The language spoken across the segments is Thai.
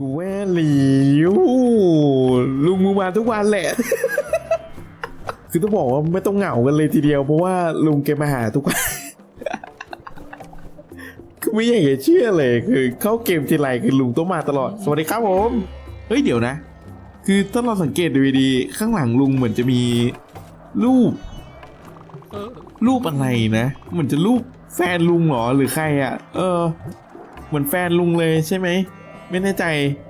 กูแว่หลิวลุงมึงมาทุกวันแหละ คือต้องบอกว่าไม่ต้องเหงากันเลยทีเดียว เพราะว่าลุงแกมาหาทุกวันคือไม่อยากจะเชื่อเลย คือ เข้าเกมทีไรคือลุงต้องมาตลอด สวัสดีครับผม เฮ้ยเดี๋ยวนะ คือถ้าเราสังเกตดูดีๆข้างหลังลุงเหมือนจะมีรูปรูปอะไรนะเหมือนจะรูปแฟนลุงหรอหรือใครอะ่ะ เออ เหมือนแฟนลุงเลยใช่ไหม ไม่แน่ใจ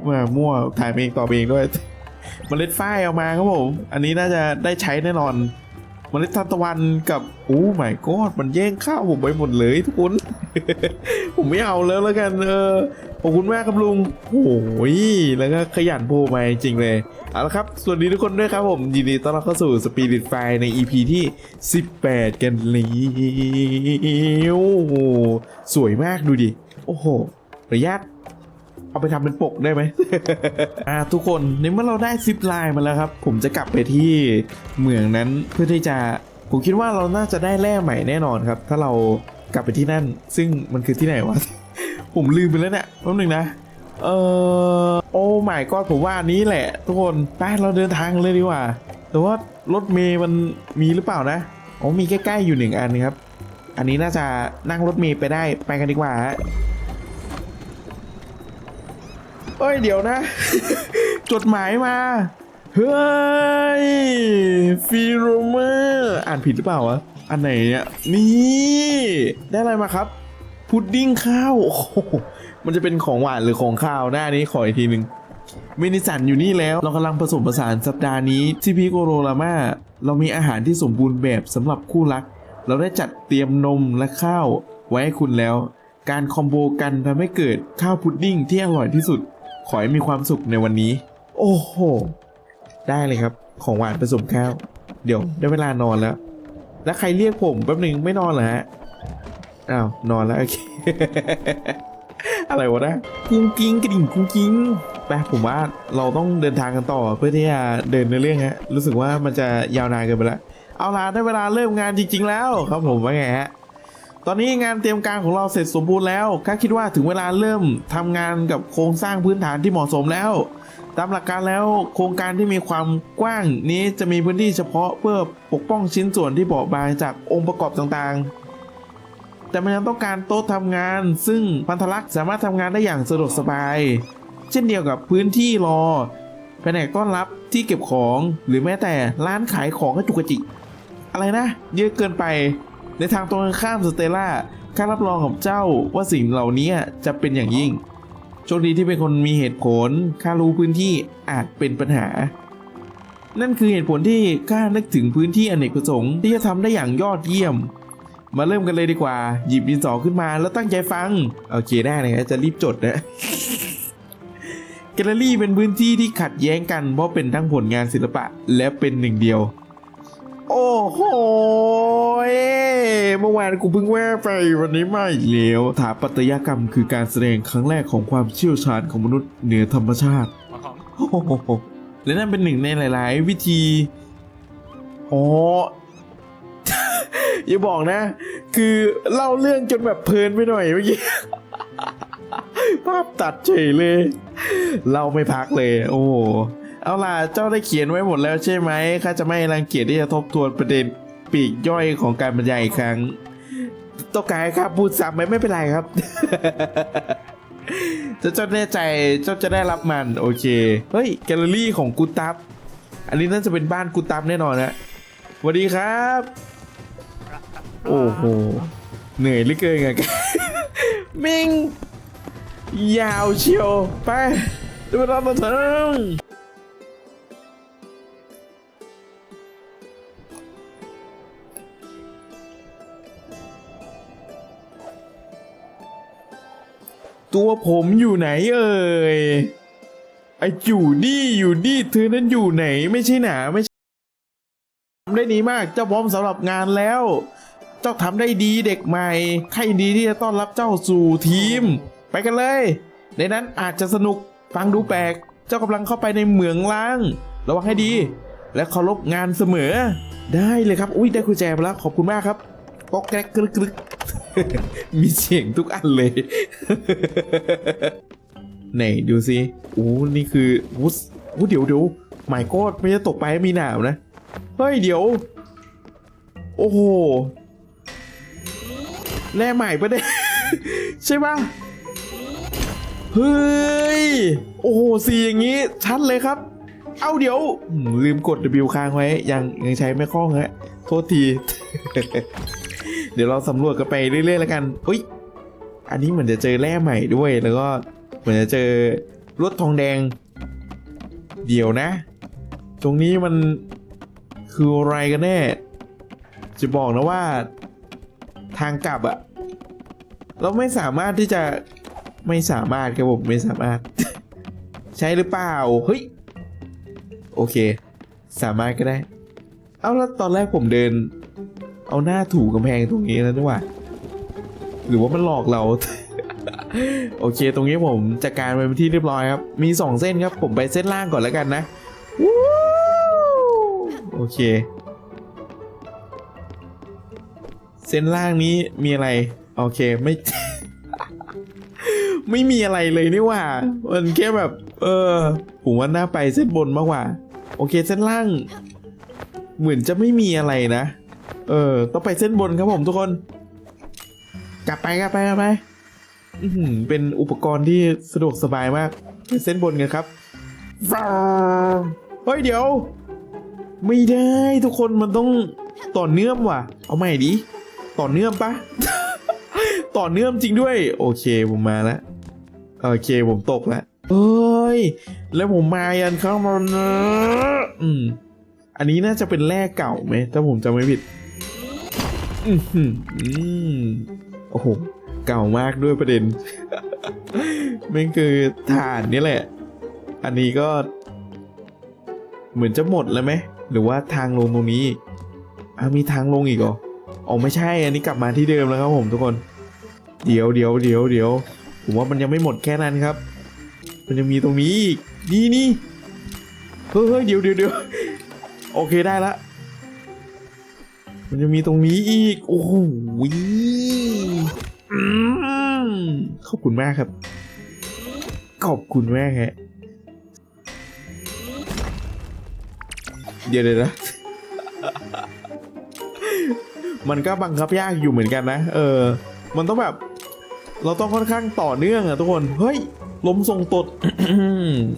ว่ามั่วถ่ายเองต่อเองด้วยมเมล็ดฝ้ายเอามาครับผม อันนี้น่าจะได้ใช้แน่นอนมเมล็ดทานตะวันกับโอ้ไม่กอดมันแย่งข้าวผมไปหมดเลยทุกคน ผมไม่เอาแล้วแล้วกันเออขอบคุณมากครับลุงโอ้ยแล้วก็ขยันโพมาจริงเลยเอาละครับสวัสดีทุกคนด้วยครับผม ยินดีต้อนรับเข้าสู่ Spirit f i ใน EP ที่ 18 กันแล้วโอ้สวยมากดูดิ โอ้โหระยะ เอาไปทำเป็นปกได้ไหม อ่าทุกคนในเมื่อเราได้ซิปไลน์มาแล้วครับ ผมจะกลับไปที่เหมืองนั้นเพื่อที่จะผมคิดว่าเราน่าจะได้แร่ใหม่แน่นอนครับ ถ้าเรากลับไปที่นั่น ซึ่งมันคือที่ไหนวะ ผมลืมไปแล้วเนี่ยแป๊บนึงนะ เออโอ้ไม่ก็ผมว่าอันนี้แหละ ทุกคนไปเราเดินทางเลยดีกว่า แต่ว่ารถเมย์มันมีหรือเปล่านะอ๋อมีใกล้ๆอยู่หนึ่งอันครับ อันนี้น่าจะนั่งรถเมย์ไปได้ไปกันดีกว่าฮะ เอ้ยเดี๋ยวนะ จดหมายมา เฮ้ยฟิโรเมอร์อ่านผิดหรือเปล่าวะ อันไหนเนี่ย นี่ ได้อะไรมาครับ พุดดิ้งข้าวโอ้โหมันจะเป็นของหวานหรือของข้าวหน้านี้ขออีกทีหนึ่งเมนิสันอยู่นี่แล้ว เรากำลังผสมผสานสัปดาห์นี้ที่พีโกโรรามาเรามีอาหารที่สมบูรณ์แบบสำหรับคู่รัก เราได้จัดเตรียมนมและข้าวไว้ให้คุณแล้ว การคอมโบกันทำให้เกิดข้าวพุดดิ้งที่อร่อยที่สุด ขอให้มีความสุขในวันนี้ โอ้โห ได้เลยครับ ของหวานผสมข้าว เดี๋ยวได้เวลานอนแล้ว แล้วใครเรียกผมแป๊บหนึ่งไม่นอนเหรอฮะ อ้าว นอนแล้วโอเค อะไรวะนะกุ้งกิ้งกระดิ่งกุ้งกิ้งไปผมว่าเราต้องเดินทางกันต่อเพื่อที่จะเดินในเรื่องฮะ รู้สึกว่ามันจะยาวนานเกินไปแล้วเอาล่ะได้เวลาเริ่มงานจริง ๆ แล้วครับผมว่าไงฮะ ตอนนี้งานเตรียมการของเราเสร็จสมบูรณ์แล้วข้าคิดว่าถึงเวลาเริ่มทำงานกับโครงสร้างพื้นฐานที่เหมาะสมแล้ว ตามหลักการแล้วโครงการที่มีความกว้างนี้จะมีพื้นที่เฉพาะเพื่อปกป้องชิ้นส่วนที่เบาบางจากองค์ประกอบต่างๆ แต่มันยังต้องการโต๊ะทำงาน ซึ่งพันธลักษณ์สามารถทำงานได้อย่างสะดวกสบาย เช่นเดียวกับพื้นที่รอแผนกต้อนรับที่เก็บของหรือแม้แต่ร้านขายของกระจุกกระจิกอะไรนะ เยอะเกินไป ในทางตรงข้ามสเตล่าข้ารับรองกับเจ้าว่าสิ่งเหล่านี้จะเป็นอย่างยิ่ง โชคดีที่เป็นคนมีเหตุผลข้ารู้พื้นที่อาจเป็นปัญหา นั่นคือเหตุผลที่ข้านึกถึงพื้นที่อเนกประสงค์ที่จะทำได้อย่างยอดเยี่ยม มาเริ่มกันเลยดีกว่า หยิบดินสอขึ้นมาแล้วตั้งใจฟังโอเคได้เลยจะรีบจดนะแกลเลอรี่เป็นพื้นที่ที่ขัดแย้งกันเพราะเป็นทั้งผลงานศิลปะและเป็นหนึ่งเดียว โอ้โหเมื่อวานกูเพิ่งแวะไปวันนี้มาอีกแล้วถาปัตยกรรมคือการแสดงครั้งแรกของความเชี่ยวชาญของมนุษย์เหนือธรรมชาติโอ้โหและนั่นเป็นหนึ่งในหลาย ๆ วิธีอ๋ออย่าบอกนะ คือเล่าเรื่องจนแบบเพลินไปหน่อยเมื่อกี้ภาพตัดเฉยเลยเล่าไม่พักเลย โอ้ เอาล่ะเจ้าได้เขียนไว้หมดแล้วใช่ไหมข้าจะไม่รังเกียจที่จะทบทวนประเด็นปีกย่อยของการบรรยายอีกครั้งต้องการให้ข้าพูดซ้ำไหมไม่เป็นไรครับจะเจ้าแน่ใจเจ้าจะได้รับมันโอเคเฮ้ยแกลเลอรี่ของกูตับอันนี้น่าจะเป็นบ้านกูตับแน่นอนนะสวัสดีครับ โอ้โหเหนื่อยเหลือเกินไงมิงยาวเชียวไปดูเราตัวเถิง ตัวผมอยู่ไหนเอ่ยไออยู่นี่อยู่นี่เธอนั้นอยู่ไหนไม่ใช่หนาไม่ใช่ทำได้ดีมากเจ้าพร้อมสำหรับงานแล้ว เจ้าทำได้ดีเด็กใหม่ใครยินดีที่จะต้อนรับเจ้าสู่ทีม ไปกันเลย ในนั้นอาจจะสนุกฟังดูแปลก เจ้ากำลังเข้าไปในเหมืองล้าง ระวังให้ดี และเคารพงานเสมอ ได้เลยครับ อุ้ยได้กุญแจมาแล้วขอบคุณมากครับ ก๊อกแก๊กกรึกกรึกมีเสียงทุกอันเลย ไหนดูสิโอ้นี่คือวุ้วุ้เดี๋ยวเดี๋ยวหมายกดไม่จะตกไปมีหนาวนะ เฮ้ยเดี๋ยว โอ้โหแร่ใหม่ปะเนี่ยใช่ปะเฮ้ย โอ้โหสีอย่างนี้ ชัดเลยครับ เอาเดี๋ยวลืมกด W ค้างไว้ ยังยังใช้ไม่คล่องฮะ โทษที เดี๋ยวเราสำรวจกันไปเรื่อยๆแล้วกันเฮ้ยอันนี้เหมือนจะเจอแร่ใหม่ด้วยแล้วก็เหมือนจะเจอรถทองแดง เดี๋ยวนะ ตรงนี้มันคืออะไรกันแน่ จะบอกนะว่าทางกลับอะเราไม่สามารถที่จะไม่สามารถครับผมไม่สามารถ ใช่หรือเปล่าเฮ้ยโอเค สามารถก็ได้ เอาแล้วตอนแรกผมเดิน เอาหน้าถูกำแพงตรงนี้แล้วนี่หว่าหรือว่ามันหลอกเรา โอเค ตรงนี้ผมจัดการไปเป็นที่เรียบร้อยครับ มีสองเส้นครับ ผมไปเส้นล่างก่อนแล้วกันนะวู้โอเค เส้นล่างนี้มีอะไร โอเคไม่ ไม่มีอะไรเลยนี่ว่า มันแค่แบบ เออ ผมว่าน่าไปเส้นบนมากกว่า โอเค เส้นล่าง เหมือนจะไม่มีอะไรนะ เออ ต้องไปเส้นบนครับผมทุกคน กลับไปกลับไปกลับไปเป็นอุปกรณ์ที่สะดวกสบายมากไปเส้นบนกันครับเฮ้ยเดี๋ยว ไม่ได้ทุกคนมันต้องต่อเนื่อมว่ะ เอาใหม่ดิ ต่อเนื่อมปะ ต่อเนื่อมจริงด้วย โอเคผมมาแล้วโอเคผมตกแล้วเฮ้ย แล้วผมมายันเข้ามานะอืมอันนี้น่าจะเป็นแร่เก่าไหมถ้าผมจำไม่ผิด อืมโอ้โห เก่ามากด้วยประเด็นม่งคือฐานนี่แหละ อันนี้ก็ เหมือนจะหมดแล้วไหม หรือว่าทางลงตรงนี้อะมีทางลงอีกเหรออ๋อไม่ใช่ อันนี้กลับมาที่เดิมแล้วครับผมทุกคน เดี๋ยวเดี๋ยวเดี๋ยวเดี๋ยวผมว่ามันยังไม่หมดแค่นั้นครับ มันยังมีตรงนี้อีก นี่นี่เฮ้ยเดี๋ยวเดี๋ยวเดี๋ยวโอเคได้ละ มันจะมีตรงนี้อีก โอ้โหอขอบคุณมากครับ ขอบคุณมากฮะ เดี๋ยวเดี๋ยวนะ มันก็บังคับยากอยู่เหมือนกันนะ เออ มันต้องแบบ เราต้องค่อนข้างต่อเนื่องอะทุกคน เฮ้ย ลมทรงตด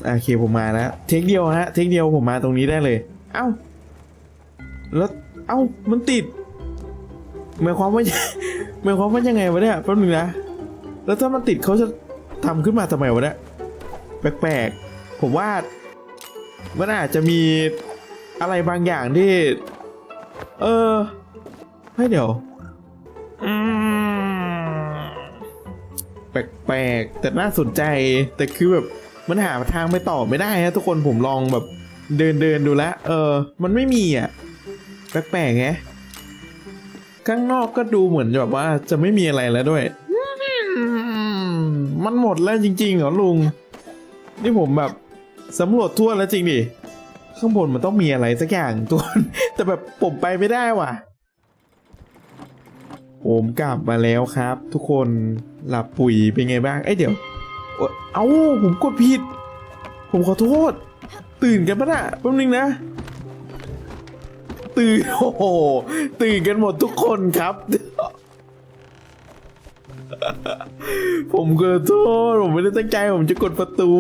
โอเคผมมาแล้ว เทคเดียวฮะ เทคเดียวผมมาตรงนี้ได้เลย เอ้า แล้ว เอ้ามันติดหมายความว่าหมายความว่ายังไงวะเนี่ยแป๊บนึงนะ แล้วถ้ามันติดเขาจะทำขึ้นมาทำไมวะเนี่ยแปลกๆ ผมว่ามันอาจจะมีอะไรบางอย่างที่ เออให้เดี๋ยวแปลกๆ แต่น่าสนใจแต่คือแบบมันหาทางไปต่อไม่ได้ฮะทุกคนผมลองแบบเดินเดินดูแลเออ มันไม่มีอะ แปลกๆไงข้างนอกก็ดูเหมือนแบบว่าจะไม่มีอะไรแล้วด้วย มันหมดแล้วจริงๆเหรอลุง นี่ผมแบบสำรวจทั่วแล้วจริงดิ ข้างบนมันต้องมีอะไรสักอย่างตัว แต่แบบผมไปไม่ได้ว่ะ ผมกลับมาแล้วครับ ทุกคนหลับปุ๋ยเป็นไงบ้าง เอ้ยเดี๋ยว เอ้าผมกดผิด ผมขอโทษ ตื่นกันปะน่ะแป๊บนึงนะ ตื่นโอ้โหตื่นกันหมดทุกคนครับ ผมขอโทษผมไม่ได้ตั้งใจผมจะกดประตู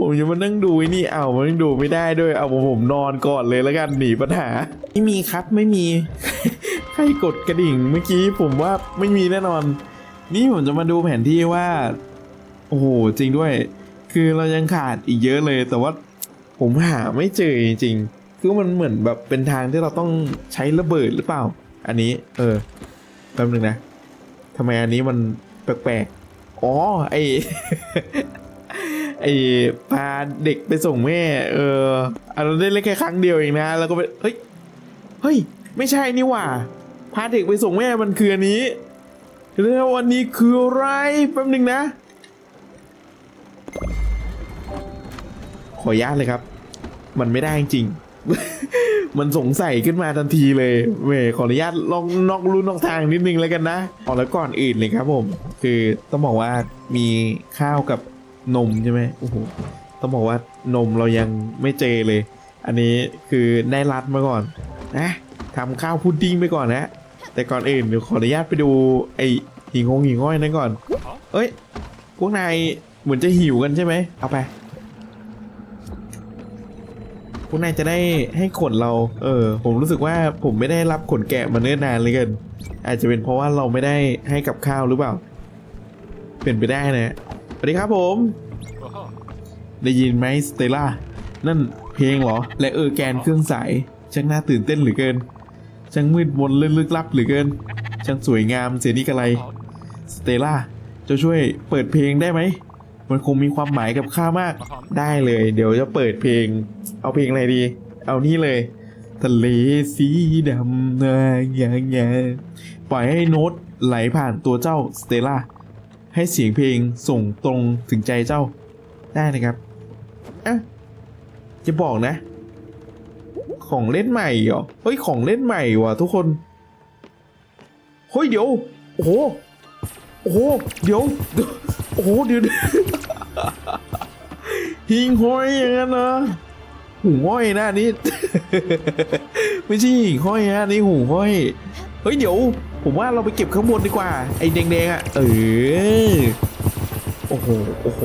ผมจะมานั่งดูไอ้นี่เอามานั่งดูไม่ได้ด้วย เอาผมผมนอนก่อนเลยแล้วกันหนีปัญหา ไม่มีครับไม่มี ใครกดกระดิ่งเมื่อกี้ผมว่าไม่มีแน่นอน นี่ผมจะมาดูแผนที่ว่า โอ้โหจริงด้วย คือเรายังขาดอีกเยอะเลยแต่ว่าผมหาไม่เจอจริงๆ คือมันเหมือนแบบเป็นทางที่เราต้องใช้ระเบิดหรือเปล่า อันนี้ เออแป๊บนึงนะทำไมอันนี้มันแปลกๆอ๋อไอไอพาเด็กไปส่งแม่ เอออันนั้นได้เล่นแค่ครั้งเดียวเองนะ แล้วก็ไปเฮ้ยเฮ้ย ไม่ใช่นี่หว่า พาเด็กไปส่งแม่มันคืออันนี้แล้วอันนี้คืออะไรแป๊บนึงนะ ขออนุญาตเลยครับ มันไม่ได้จริง มันสงสัยขึ้นมาทันทีเลยเว้ยขออนุญาตลองนอกลู่นอกทางนิดนึงแล้วกันนะอ๋อแล้วก่อนอื่นเลยครับผม คือต้องบอกว่ามีข้าวกับนมใช่ไหมโอ้โหต้องบอกว่านมเรายังไม่เจเลย อันนี้คือได้รัดมาก่อนนะทำข้าวพุดดิ้งไปก่อนนะ แต่ก่อนอื่นเดี๋ยวขออนุญาตไปดูไอหิงงหิงง่อยนั่นก่อน เอ้ยพวกนายเหมือนจะหิวกันใช่ไหมเอาไป พวกนายจะได้ให้ขนเรา เออ ผมรู้สึกว่าผมไม่ได้รับขนแกะมาเนิ่นนานเลยเกินอาจจะเป็นเพราะว่าเราไม่ได้ให้กับข้าวหรือเปล่า เป็นไปได้นะสวัสดีครับผม ได้ยินไหมสเตล่า นั่นเพลงเหรอ และเออแกนเครื่องสายช่างน่าตื่นเต้นเหลือเกิน ช่างมืดมนลึกลับเหลือเกิน ช่างสวยงามเสียนี่กะไร สเตล่าจะช่วยเปิดเพลงได้ไหม มันคงมีความหมายกับข้ามาก ได้เลย เดี๋ยวจะเปิดเพลง เอาเพลงอะไรดี เอานี่เลย ทะเลสีดำนะอย่างเงี้ยปล่อยให้โน้ตไหลผ่านตัวเจ้าสเตล่าให้เสียงเพลงส่งตรงถึงใจเจ้าได้นะครับอะจะบอกนะ ของเล่นใหม่เหรอ เฮ้ย ของเล่นใหม่ว่ะทุกคน เฮ้ย เดี๋ยว โอ้โห โอ้โห เดี๋ยว โอ้โห เดี๋ยวเดี๋ยวหิงห้อยอย่างนั้นนะ หูห้อยนะนนี้ไม่ใช่หิงห้อยนะนี่หูห้อยเฮ้ยเดี๋ยว ผมว่าเราไปเก็บข้างบนดีกว่า ไอ้แดงๆอะเออโอ้โหโอ้โห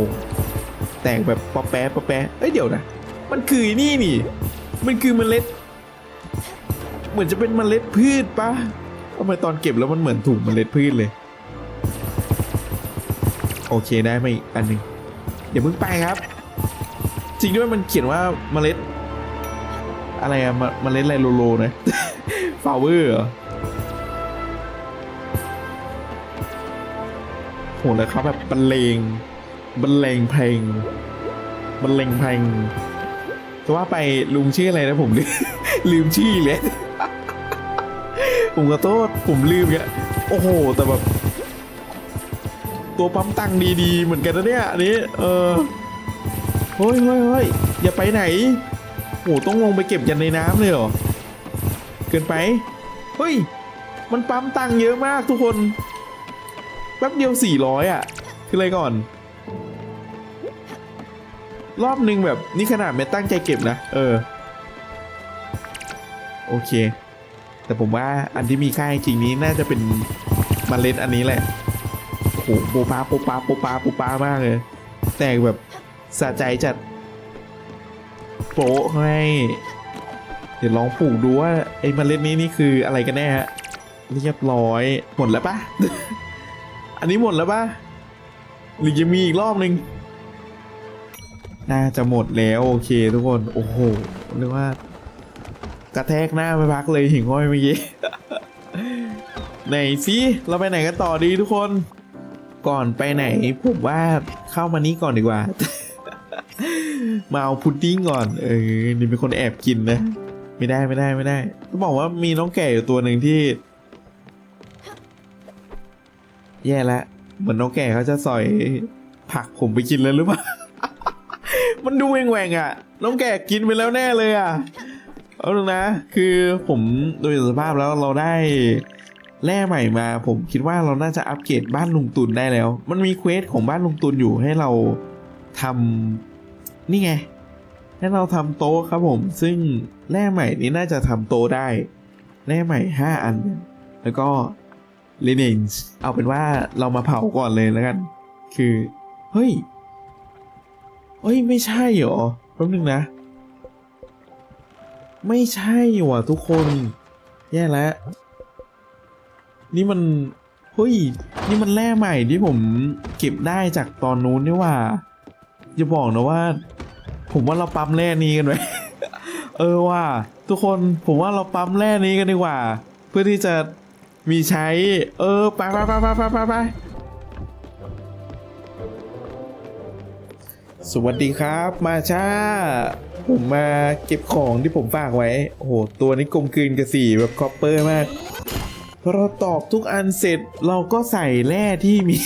แตกแบบปอแปะปอแปะเอ้ยเดี๋ยวนะมันคือนี่นี่ มันคือเมล็ด เหมือนจะเป็นเมล็ดพืชปะทำไมตอนเก็บแล้วมันเหมือนถูกเมล็ดพืชเลย โอเคได้มาอีกอันหนึ่งเดี๋ยวเพิ่งไปครับ ริงด้วยมันเขียนว่าเมล็ด อะไรอะมะเมล็ดอะไรโลโลนะฟาวเวอร์หรอโหแล้วเขาแบบบรรเลงบรรเลงเพลงบรรเลงเพลงจะว่าไปลุงชื่ออะไรนะผมลืมชื่อเลยผมขอโทษผมลืมเนี่ยโอ้โห แต่แบบ ตัวปั๊มตังดีๆ เหมือนกันนะเนี่ยอันนี้ เออ เฮ้ยเฮ้ยเฮ้ยอย่าไปไหนโอ้ต้องลงไปเก็บยันในน้ำเลยเหรอ เกินไป เฮ้ย มันปั๊มตังค์เยอะมากทุกคน แป๊บเดียวสี่ร้อยอะ คืออะไรก่อน รอบหนึ่งแบบนี่ขนาดไม่ตั้งใจเก็บนะ เออ โอเค แต่ผมว่าอันที่มีค่าจริงนี้น่าจะเป็นมเมล็ดอันนี้แหละ โอ้โหโปปาโปปาโปปาโปปามากเลย แตกแบบ สะใจจัดโปะให้เดี๋ยวลองปลูกดูว่าไอ้เมล็ดนี้นี่คืออะไรกันแน่ฮะเรียบร้อยหมดแล้วปะ อันนี้หมดแล้วปะหรือจะมีอีกรอบหนึ่งน่าจะหมดแล้วโอเคทุกคนโอ้โหเรียกว่ากระแทกหน้าไม่พักเลยหิ่งห้อยเมื่อกี้ไหนสิเราไปไหนกันต่อดีทุกคน ก่อนไปไหนผมว่าเข้ามานี้ก่อนดีกว่า มาเอาพุดดิ้งก่อน เออ นี่เป็นคนแอบกินนะ ไม่ได้ไม่ได้ไม่ได้ต้องบอกว่ามีน้องแก่อยู่ตัวหนึ่งที่ แย่ละเหมือนน้องแก่เขาจะสอยผักผมไปกินเลยหรือเปล่า มันดูแหว่งๆอะ น้องแก่กินไปแล้วแน่เลยอะ เอาดูนะ คือผมโดยสภาพแล้วเราได้แร่ใหม่มา ผมคิดว่าเราน่าจะอัปเกรดบ้านลุงตุนได้แล้ว มันมีเควสของบ้านลุงตุนอยู่ให้เราทำ นี่ไง ให้เราทำโต๊ะครับผม ซึ่งแร่ใหม่นี้น่าจะทำโต๊ะได้ แร่ใหม่ห้าอัน แล้วก็ลินินเอาเป็นว่าเรามาเผาก่อนเลยแล้วกัน คือ เฮ้ย เฮ้ย ไม่ใช่เหรอแป๊บนึงนะ ไม่ใช่ว่ะทุกคน แย่แล้ว นี่มัน เฮ้ย นี่มันแร่ใหม่ที่ผมเก็บได้จากตอนนู้นนี่ว่าอย่าบอกนะว่า ผมว่าเราปั๊มแร่นี้กันไว้เออว่า ทุกคนผมว่าเราปั๊มแร่นี้กันดีกว่า เพื่อที่จะมีใช้ เออไปไปไปไปไปไปไปสวัสดีครับมาช้าผมมาเก็บของที่ผมฝากไว้ โอ้โห ตัวนี้กลมกลืนกับสีแบบคอปเปอร์มากพอเราตอกทุกอันเสร็จเราก็ใส่แร่ที่มี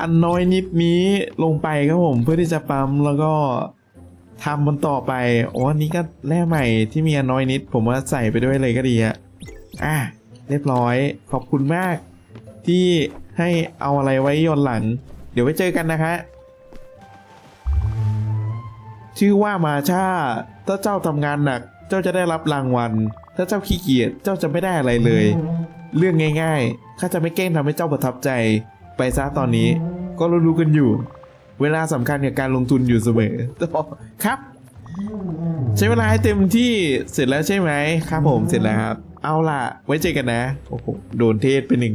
อันน้อยนิดนี้ลงไปครับผมเพื่อที่จะปั๊มแล้วก็ ทำมันต่อไปอ๋ออันนี้ก็แร่ใหม่ที่มีน้อยนิด ผมว่าใส่ไปด้วยเลยก็ดีอะอะเรียบร้อยขอบคุณมาก ที่ให้เอาอะไรไว้ย้อนหลัง เดี๋ยวไว้เจอกันนะคะ ชื่อว่ามาชาถ้าเจ้าทำงานหนัก เจ้าจะได้รับรางวัล ถ้าเจ้าขี้เกียจเจ้าจะไม่ได้อะไรเลย เรื่องง่าย ๆ ข้าจะไม่แกล้งทำให้เจ้าประทับใจ ไปซะตอนนี้ ก็รู้ๆกันอยู่ เวลาสำคัญกับการลงทุนอยู่เสมอครับ ใช้เวลาให้เต็มที่เสร็จแล้วใช่ไหมครับผมเสร็จแล้วครับ เอาล่ะ ไว้เจอกันนะโอ้โหโดนเทศไปหนึ่ง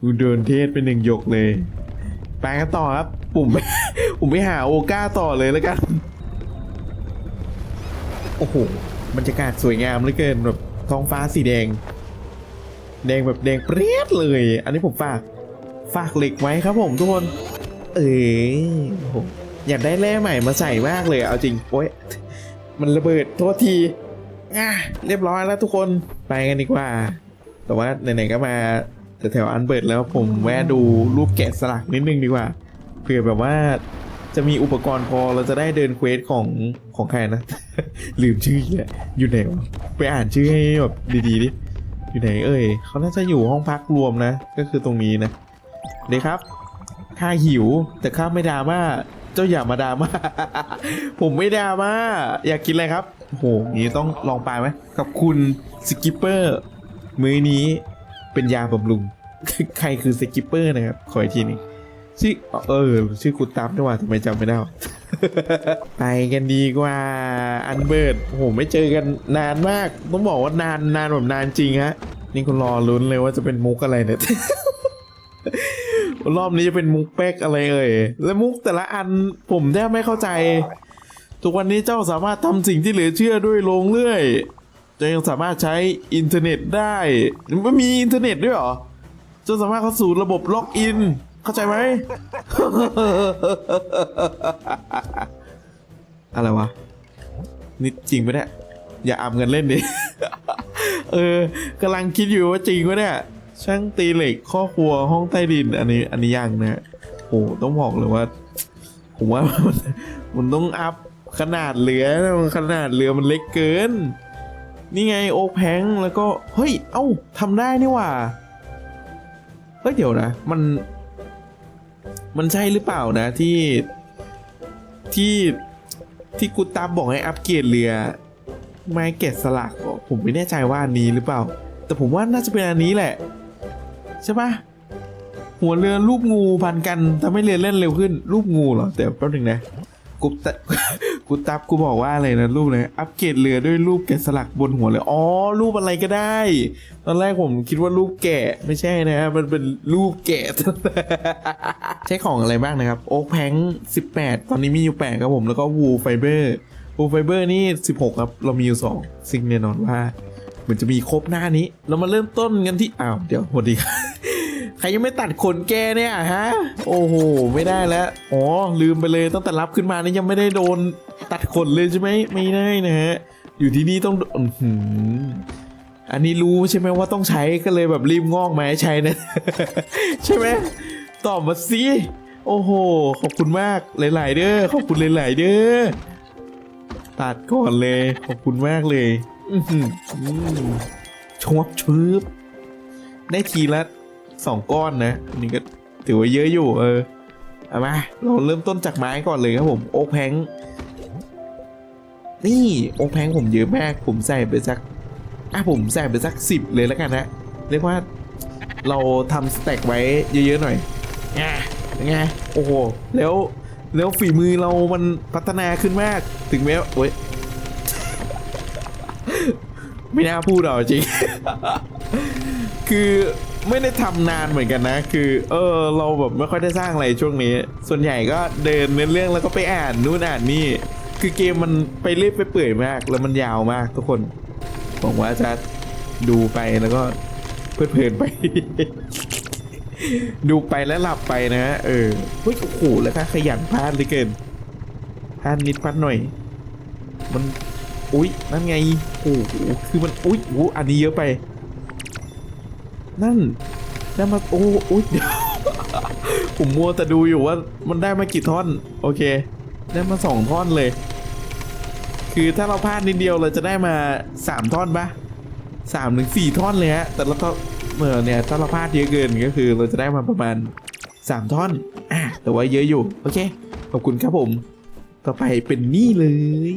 กูโดนเทศไปหนึ่งยกเลยไปกันต่อครับปุ่มผมไปหาโอก้าต่อเลยแล้วกัน โอ้โหบรรยากาศสวยงามเหลือเกินแบบท้องฟ้าสีแดง แดงแบบแดงเปรี้ยดเลย อันนี้ผมฝาก ฝากเหล็กไว้ครับผมทุกคน เอ้ยโอ้โหอยากได้แร่ใหม่มาใส่มากเลยเอาจริงโอ้ยมันระเบิดโทษทีอะเรียบร้อยแล้วทุกคนไปกันดีกว่า แต่ว่าไหนๆก็มาแถวๆอันเบิร์ดแล้วผมแวะดูรูปแกะสลักนิดนึงดีกว่าเผื่อแบบว่าจะมีอุปกรณ์พอเราจะได้เดินเควสของของใครนะ ลืมชื่อเนี่ยอยู่ไหนวะไปอ่านชื่อให้แบบดีๆดิอยู่ไหนเอ่ยเขาน่าจะอยู่ห้องพักรวมนะ ก็คือตรงนี้นะ เดี๋ยวครับข้าหิว แต่ข้าไม่ดราม่าเจ้าอย่ามาดราม่าผมไม่ดราม่าอยากกินอะไรครับโหงนี้ต้องลองไปไหมกับคุณสกิปเปอร์มื้อนี้เป็นยาบำรุงใครคือสกิปเปอร์นะครับขออีกทีนึงชื่อเออ ชื่อคุณตั๊บด้วยว่าทำไมจำไม่ได้ไปกันดีกว่าอันเบิร์ดโอ้โหไม่เจอกันนานมาก ต้องบอกว่านานนานแบบนานจริงฮะนี่คุณรอลุ้นเลยว่าจะเป็นมุกอะไรเนี่ย รอบนี้จะเป็นมุกแป๊กอะไรเอ่ย และมุกแต่ละอันผมแทบไม่เข้าใจ ทุกวันนี้เจ้าสามารถทำสิ่งที่เหลือเชื่อด้วยโลงเลื่อยจะยังสามารถใช้อินเทอร์เน็ตได้มันมีอินเทอร์เน็ตด้วยเหรอจะสามารถเข้าสู่ระบบล็อกอิน เข้าใจไหม อะไรวะ นี่จริงปะเนี่ย อย่าอำเงินเล่นดิ เออกำลังคิดอยู่ว่าจริงปะเนี่ย ช่างตีเหล็กข้อครัวห้องใต้ดินอันนี้อันนี้ยังนะโอ้ต้องบอกเลยว่า ผมว่ามันมันต้องอัพขนาดเรือนะขนาดเรือมันเล็กเกิน นี่ไงโอแพงแล้วก็ เฮ้ย เอ้าทำได้นี่ว่า เฮ้ย เดี๋ยวนะ มัน มันใช่หรือเปล่านะที่ ที่ที่กูตามบอกให้อัปเกรดเรือ ไม้แกะสลักเหรอผมไม่แน่ใจว่าอันนี้หรือเปล่า แต่ผมว่าน่าจะเป็นอันนี้แหละ ใช่ปะหัวเรือรูปงูพันกันทำให้เรือเล่นเร็วขึ้น รูปงูเหรอแต่แป๊บหนึงนะกูตะกูตับกูบอกว่าอะไรนะรูปเลยอัปเกรดเรือด้วยรูปแกะสลักบนหัวเลยอ๋อรูปอะไรก็ได้ ตอนแรกผมคิดว่ารูปแกะไม่ใช่นะ มันเป็นรูปแกะใช้ของอะไรบ้างนะครับ โอ๊กแพง18ตอนนี้มีอยู่8ครับผมแล้วก็วูไฟเบอร์วูไฟเบอร์นี่16ครับ เรามีอยู่2สิ่งแน่นอนว่า มือนจะมีครบหน้านี้ เรามาเริ่มต้นกันที่อ้าวเดี๋ยวสวัสดีใครยังไม่ตัดขนแกเนี่ยฮะ โอ้โห ไม่ได้แล้ว อ๋อ ลืมไปเลยตั้งแต่รับขึ้นมานี่ยังไม่ได้โดนตัดขนเลยใช่ไหมไม่ได้นะฮะ อยู่ที่นี่ต้องอื้อหืออันนี้รู้ใช่ไหมว่าต้องใช้ก็เลยแบบรีบงอกมาให้ใช้นะ ใช่ไหมตอบมาสิโอ้โห ขอบคุณมากหลาย ๆ เด้อขอบคุณหลาย ๆ เด้อตัดก่อนเลย ขอบคุณมากเลย อือหือชวบชืบได้ทีละสองก้อนนะนนี้ก็ถือว่าเยอะอยู่ เออเอามาเราเริ่มต้นจากไม้ก่อนเลยครับผมโอ๊กแพงนี่โอ๊กแพงผมเยอะมากผมใส่ไปสักอะผมใส่ไปสักสิบเลยแล้วกันนะเรียกว่าเราทำสแต็กไว้เยอะๆหน่อยอะเป็นไงโอ้โหแล้วแล้วฝีมือเรามันพัฒนาขึ้นมากถึงแม้ว่าโอ๊ย ไม่น่าพูดหรอกจริง คือไม่ได้ทำนานเหมือนกันนะ คือ เออ เราแบบไม่ค่อยได้สร้างอะไรช่วงนี้ ส่วนใหญ่ก็เดินเนื้อเรื่องแล้วก็ไปอ่านนู่นอ่านนี่ คือเกมมันไปเรื่อยไปเปื่อยมาก แล้วมันยาวมากทุกคนหวังว่าจะดูไปแล้วก็เพลิดเพลินไป ดูไปแล้วหลับไปนะ เออเฮ้ยโอ้โหแล้วก็ขยันพลาดเลยเกินพลาดนิดพลาดหน่อย มัน อุ๊ยนั่นไงโอ้โหคือมันอุ๊ยโอ้อันนี้เยอะไป นั่นได้มาโอ้อุ๊ยเดี๋ยวผมมัวแต่ดูอยู่ว่ามันได้มากี่ท่อน โอเค ได้มาสองท่อนเลย คือถ้าเราพลาดนิดเดียวเราจะได้มาสามท่อนปะสามถึงสี่ท่อนเลยฮะแต่เราก็เมื่อเนี่ยถ้าเราพลาดเยอะเกินก็คือเราจะได้มาประมาณสามท่อนอะแต่ว่าเยอะอยู่ โอเค ขอบคุณครับผม ต่อไปเป็นนี่เลย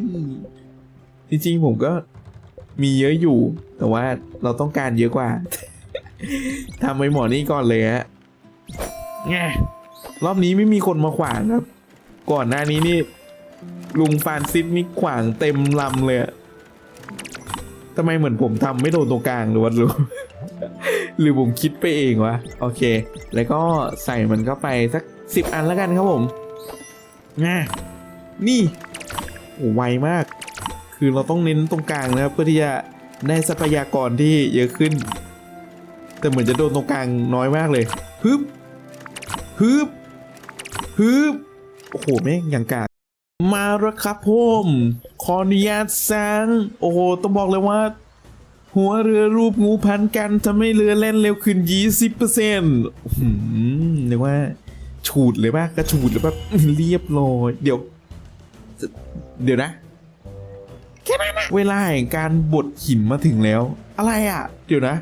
จริงๆผมก็มีเยอะอยู่ แต่ว่าเราต้องการเยอะกว่า ทำไปหมอนี่ก่อนเลยฮะแง่รอบนี้ไม่มีคนมาขวางครับ ก่อนหน้านี้นี่ ลุงฟรานซิสนี่ขวางเต็มลำเลยอะทำไมเหมือนผมทำไม่โดนตรงกลางหรือว่ารู้หรือผมคิดไปเองวะ โอเค แล้วก็ใส่มันเข้าไปสักสิบอันแล้วกันครับผมง่านี่ โอ้ไวมาก คือเราต้องเน้นตรงกลางนะครับเพื่อที่จะได้ทรัพยากรที่เยอะขึ้น แต่เหมือนจะโดนตรงกลางน้อยมากเลยฮึบฮึบฮึบโอ้โหแม่งอย่างกากมาแล้วครับผมขออนุญาตสร้างโอ้โหต้องบอกเลยว่า หัวเรือรูปงูพันกันทำให้เรือแล่นเร็วขึ้น 20%เปอร์เซ็นต์เรียกว่าฉูดเลยป่ะกระฉูดเลยป่ะเรียบร้อยเดี๋ยว เดี๋ยวนะ แค่นั้นะเวลาแห่งการบดหินมาถึงแล้ว อะไรอะ เดี๋ยวนะ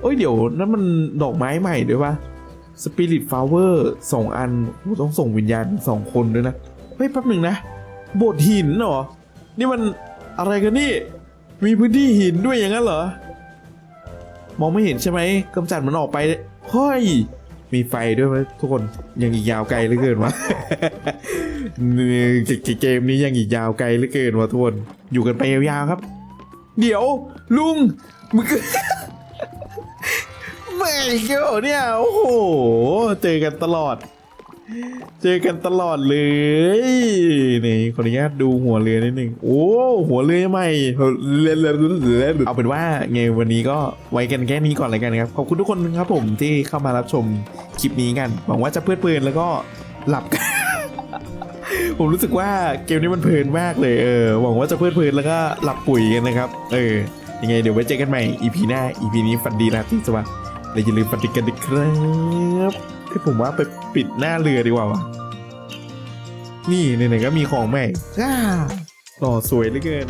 โอ้ยเดี๋ยวนั่นมันดอกไม้ใหม่ด้วยปะสปิริตฟลาเวอร์สองอันโอ้ต้องส่งวิญญาณสองคนด้วยนะ เฮ้ยแป๊บหนึ่งนะบดหินเหรอ นี่มันอะไรกันนี่ มีพื้นที่หินด้วยอย่างนั้นเหรอ มองไม่เห็นใช่ไหมกำจัดมันออกไปเฮ้ย มีไฟด้วยไหมทุกคนยังอีกยาวไกลเหลือเกินวะเนี่ยเกมนี้ยังอีกยาวไกลเหลือเกินวะทุกคนอยู่กันไปยาวๆครับ เดี๋ยวลุงมึงไม่เกี่ยวเนี่ยโอ้โหเจอกันตลอด เจอกันตลอดเลยนี่ขออนุญาตดูหัวเรือนิดนึงโอ้ หัวเรือใหม่เรือเรือเรือเรือเอาเป็นว่าไงวันนี้ก็ไว้กันแค่นี้ก่อนเลยกันครับขอบคุณทุกคนครับผมที่เข้ามารับชมคลิปนี้กันหวังว่าจะเพลิดเพลินแล้วก็หลับกันผมรู้สึกว่าเกมนี้มันเพลินมากเลยเออหวังว่าจะเพลิดเพลินแล้วก็หลับปุ๋ยกันนะครับ เออยังไงเดี๋ยวไว้เจอกันใหม่ EP หน้า EP นี้ฝันดีราตรีสวัสดิ์และอย่าลืมฝันดีกันนะครับ ที่ผมว่าไปปิดหน้าเรือดีกว่าวะนี่ไหนๆก็มีของใหม่อ้าหล่อสวยเหลือเกิน